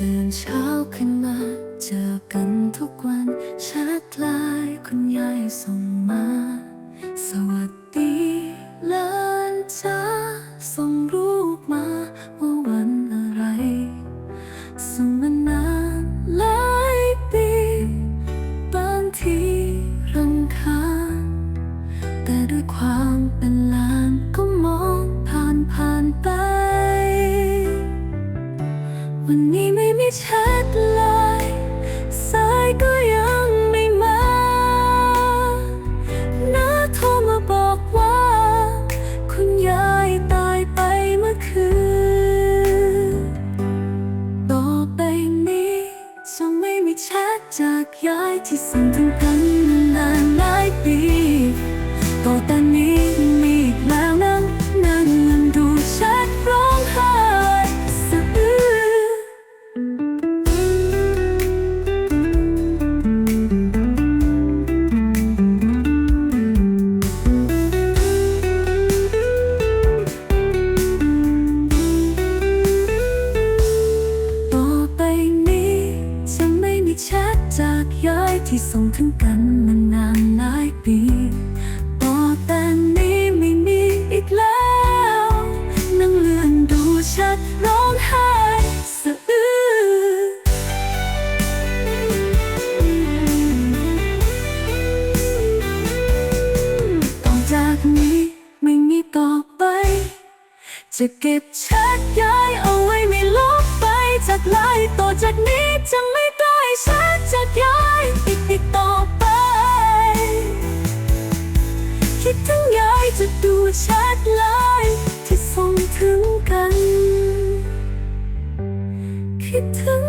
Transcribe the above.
ตื่นเช้าขึ้นมา เจอกันทุกวันแชทไลน์คุณยายส่งมา สวัสดีเลินจ้าส่งรูปมาว่าวันอะไรส่งมานานหลายปีบางทีรำคาญแต่ด้วยความเป็น ชทไลน์สายก็ยังไม่มาน้าโทรมาบอกว่า คุณยายตายไปเมื่อคืน ต่อไปนี้จะไม่มีแชทจากยายที่ส่งถึงกันนานหลายปี แชทจากย้ายที่ส่งถึงกันมานานหลายปีต่อแต่นี้ไม่มีอีกแล้วนั่งเลื่อนดูแชทร้องไห้สะอื้นต่อจากนี้ไม่มีต่อไป จะเก็บแชทย้ายเอาไว้ไม่ลบไปจากไลน์ต่อจากนี้จะไม่ ฉันจากย้ายติดติดต่อไป คิดถึงย้ายจะดูชัดเลยที่ส่งถึงกัน คิดถึง